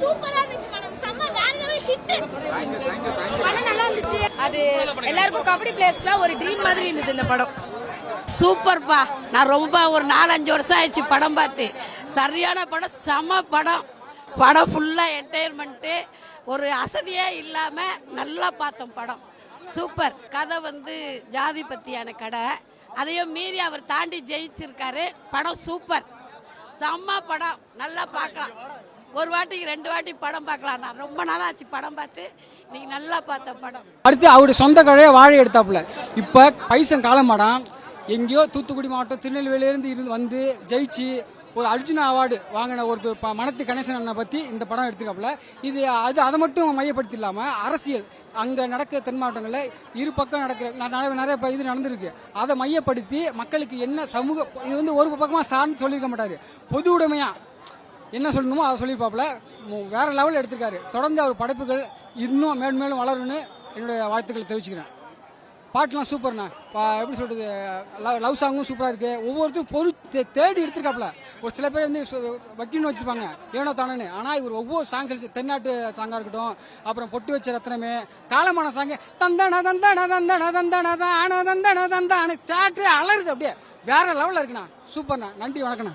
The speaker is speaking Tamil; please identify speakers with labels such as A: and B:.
A: சூப்பரா இருந்துச்சு மேடம் செம்ம வேற லெவல் ஹிட்
B: படம் நல்லா இருந்துச்சு. அது எல்லாருக்கும் கபடி பிளேயர்ஸ்லாம் ஒரு ட்ரீம் மாதிரி இருந்தது இந்த படம்.
C: சூப்பர்ப்பா. நான் ரொம்ப ஒரு நாலஞ்சு வருஷம் ஆயிடுச்சு படம் பார்த்து. சரியான படம் செம படம். படம் ஃபுல்லாக என்டர்டைன்மெண்ட்டு ஒரு அசதியே இல்லாமல் நல்லா பார்த்தோம் படம். சூப்பர். கதை வந்து ஜாதி பற்றியான கடை. அதையும் மீறி அவர் தாண்டி ஜெயிச்சிருக்காரு. படம் சூப்பர். செம்ம படம். நல்லா பார்க்கலாம். ஒரு வாட்டிக்கு ரெண்டு வாட்டி படம் பார்க்கலாம். நான் ரொம்ப நாளாச்சு படம் பார்த்து. இன்னைக்கு நல்லா பார்த்த படம்.
D: அடுத்து அவருடைய சொந்த கடையை வாழை எடுத்தாப்புல. இப்போ பைசன் காலமாடம். எங்கேயோ தூத்துக்குடி மாவட்டம் திருநெல்வேலியிலேருந்து இருந்து வந்து ஜெயிச்சு ஒரு அர்ஜுனா அவார்டு வாங்கின ஒரு ப- மனத்து கணேசன் அண்ணனை பற்றி இந்த படம் எடுத்துக்காப்புல இது அது அதை மட்டும் மையப்படுத்தி இல்லாமல் அரசியல் அங்கே நடக்க தென் மாவட்டங்களில் இரு பக்கம் நடக்கிற ந- நிறைய நிறைய இது நடந்திருக்கு. அதை மையப்படுத்தி மக்களுக்கு என்ன சமூக இது வந்து ஒரு பக்கமாக சார்ந்து சொல்லியிருக்க மாட்டார். பொது உடைமையாக என்ன சொல்லணுமோ அதை சொல்லியிருப்பாப்புல. மு- வேற லெவலில் எடுத்திருக்காரு. தொடர்ந்து அவர் படைப்புகள் இன்னும் மேலும் மேலும் வளரும்னு என்னுடைய வாழ்த்துக்களை தெரிவிச்சுக்கிறேன். பாட்டுலாம் சூப்பர்ண்ணா. எப்படி சொல்றது லவ் லவ் சாங்கும் சூப்பராக இருக்கு. ஒவ்வொருத்தரும் பொறு தேடி எடுத்திருக்காப்புல. ஒரு சில பேர் வந்து வக்கீல்னு வச்சுருப்பாங்க ஏனோ தானேன்னு. ஆனால் இவர் ஒவ்வொரு சாங்ஸ் எடுத்து தென்னாட்டு சாங்காக இருக்கட்டும் அப்புறம் பொட்டு வச்ச ரத்தனமே காலமான சாங்கு தந்தன தந்தன தந்தன தந்தன தான தந்தன தந்தான தேட்டரே அலருது அப்படியே. வேற லெவலில் இருக்குண்ணா. சூப்பர்ண்ணா. நன்றி வணக்கண்ணா.